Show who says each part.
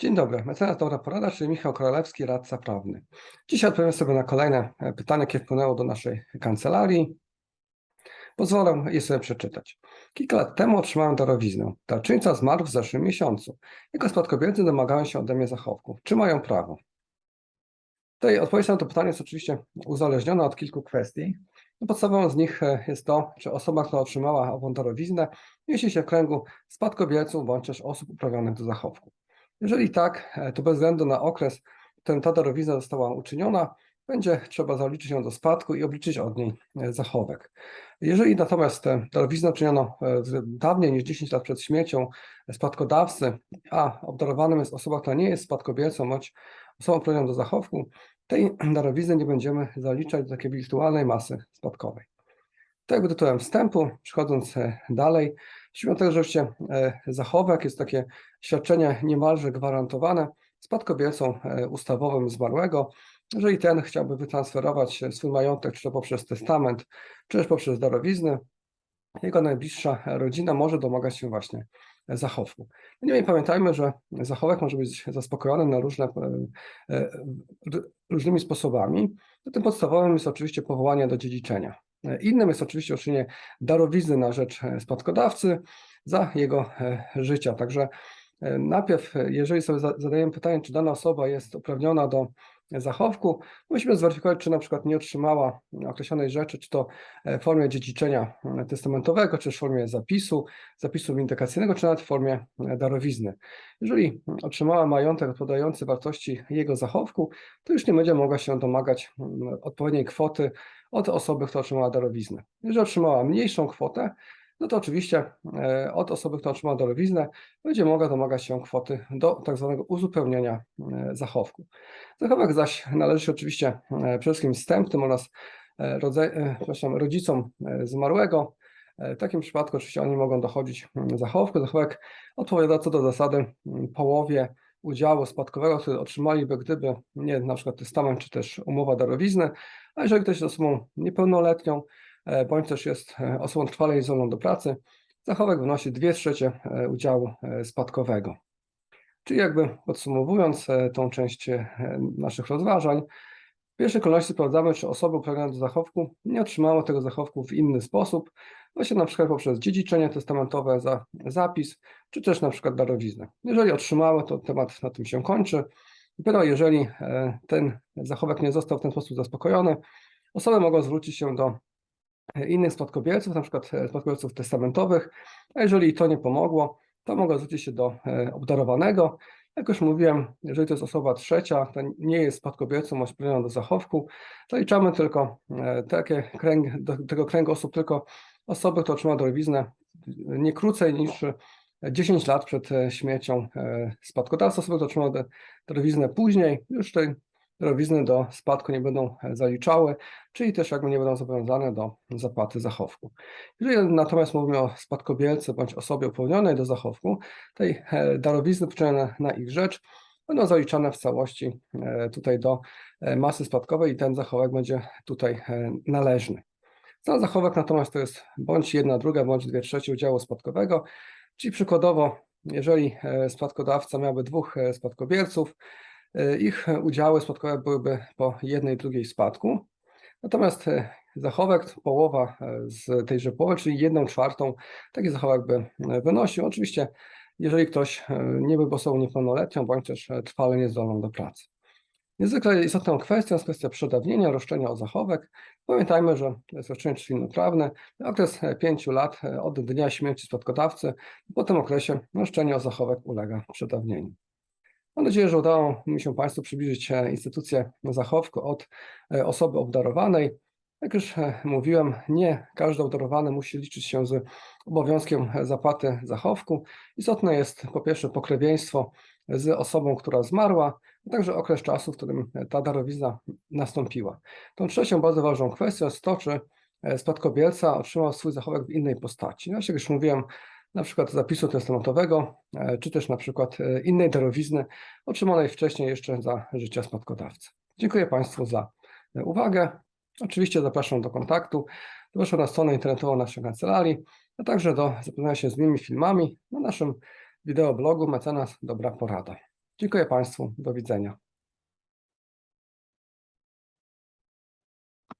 Speaker 1: Dzień dobry, mecenas Dobra Porada, czyli Michał Królewski, radca prawny. Dzisiaj odpowiem sobie na kolejne e, pytanie, jakie wpłynęło do naszej kancelarii. Pozwolę je sobie przeczytać. Kilka lat temu otrzymałem darowiznę. Darczyńca zmarł w zeszłym miesiącu. Jego spadkobiercy domagają się ode mnie zachowków. Czy mają prawo? Tutaj odpowiedź na to pytanie jest oczywiście uzależniona od kilku kwestii. No podstawową z nich e, jest to, czy osoba, która otrzymała ową darowiznę, mieści się w kręgu spadkobierców bądź też osób uprawnionych do zachowku. Jeżeli tak, e, to bez względu na okres, w którym ta darowizna została uczyniona, będzie trzeba zaliczyć ją do spadku i obliczyć od niej e, zachowek. Jeżeli natomiast tę darowiznę uczyniono e, dawniej niż 10 lat przed śmiercią spadkodawcy, a obdarowanym jest osoba, która nie jest spadkobiercą bądź osobą uprawnioną do zachowku, tej darowizny nie będziemy zaliczać do takiej wirtualnej masy spadkowej. Tak jakby tytułem wstępu, przechodząc dalej, Mimo tego, że oczywiście e, zachowek jest takie świadczenie niemalże gwarantowane spadkobiercą e, ustawowym zmarłego, jeżeli ten chciałby wytransferować swój majątek, czy to poprzez testament, czy też poprzez darowizny, jego najbliższa rodzina może domagać się właśnie zachowku. Niemniej pamiętajmy, że zachowek może być zaspokojony na różne, e, różnymi sposobami. Tym podstawowym jest oczywiście powołanie do dziedziczenia. Innym jest oczywiście uczynienie darowizny na rzecz e, spadkodawcy za jego e, życia. Także e, najpierw, jeżeli sobie zadajemy pytanie, czy dana osoba jest uprawniona do zachowku, musimy zweryfikować, czy na przykład nie otrzymała określonej rzeczy, czy to w formie dziedziczenia testamentowego, czy w formie zapisu, zapisu windykacyjnego, czy nawet w formie darowizny. Jeżeli otrzymała majątek odpowiadający wartości jego zachowku, to już nie będzie mogła się domagać odpowiedniej kwoty od osoby, która otrzymała darowiznę. Jeżeli otrzymała mniejszą kwotę, no to oczywiście e, od osoby, która otrzymała darowiznę, będzie mogła domagać się kwoty do tak zwanego uzupełnienia e, zachowku. Zachowek zaś należy się oczywiście e, przede wszystkim zstępnym oraz rodzicom zmarłego. W takim przypadku oczywiście oni mogą dochodzić zachowku. Zachowek odpowiada co do zasady połowie udziału spadkowego, który otrzymaliby, gdyby nie na przykład testament czy też umowa darowizny, a jeżeli ktoś jest osobą niepełnoletnią, bądź też jest e, osobą trwale izolowaną do pracy, zachowek wynosi 2 trzecie e, udziału spadkowego. Czyli jakby podsumowując tą część naszych rozważań, w pierwszej kolejności sprawdzamy, czy osoby uprawnione do zachowku nie otrzymały tego zachowku w inny sposób, właśnie na przykład poprzez dziedziczenie testamentowe za zapis, czy też na przykład darowiznę. Jeżeli otrzymały, to temat na tym się kończy. Dopiero jeżeli e, ten zachowek nie został w ten sposób zaspokojony, osoby mogą zwrócić się do e, innych spadkobierców, na przykład e, spadkobierców testamentowych, a jeżeli to nie pomogło, to mogą zwrócić się do obdarowanego. Jak już mówiłem, jeżeli to jest osoba trzecia, to nie jest spadkobiercą ośpieloną do zachowku, zaliczamy tylko takie kręg, do tego kręgu osób tylko osoby, które otrzymały darowiznę nie krócej niż 10 lat przed e, śmiercią e, spadkodawcy. Osoby, które otrzymały darowiznę później, już tej darowizny do spadku nie będą e, zaliczały, czyli też jakby nie będą zobowiązane do zapłaty zachowku. Jeżeli natomiast mówimy o spadkobielce bądź osobie upełnionej do zachowku, tej darowizny poczynione na ich rzecz będą zaliczane w całości tutaj do masy spadkowej i ten zachowek będzie tutaj należny. Za zachowek natomiast to jest bądź jedna druga, bądź dwie trzecie udziału spadkowego, czyli przykładowo, jeżeli e, spadkodawca miałby dwóch e, spadkobierców, e, ich udziały spadkowe byłyby po jednej drugiej spadku, natomiast zachowek, połowa z tejże połowy, czyli jedną czwartą, taki zachowek by wynosił. Oczywiście, jeżeli ktoś nie byłby osobą niepełnoletnią, bądź też trwale niezdolną do pracy. Niezwykle istotną kwestią jest kwestia przedawnienia roszczenia o zachowek. Pamiętajmy, że jest roszczenie cywilnoprawne okres 5 lat od dnia śmierci spadkodawcy. Po tym okresie roszczenie o zachowek ulega przedawnieniu. Mam nadzieję, że udało mi się Państwu przybliżyć e, instytucję zachowku od e, osoby obdarowanej. Jak już e, mówiłem, nie każdy obdarowany musi liczyć się z obowiązkiem zapłaty zachowku. Istotne jest po pierwsze pokrewieństwo z osobą, która zmarła, a także okres czasu, w którym ta darowizna nastąpiła. Tą trzecią bardzo ważną kwestią jest to, czy spadkobierca otrzymał swój zachowek w innej postaci. No, jak już mówiłem, na przykład zapisu testamentowego, e, czy też na przykład e, innej darowizny otrzymanej wcześniej jeszcze za życia spadkodawcy. Dziękuję Państwu za uwagę. Oczywiście zapraszam do kontaktu. Zapraszam na stronę internetową naszej kancelarii, a także do zapoznania się z innymi filmami na naszym wideoblogu Mecenas Dobra Porada. Dziękuję Państwu. Do widzenia.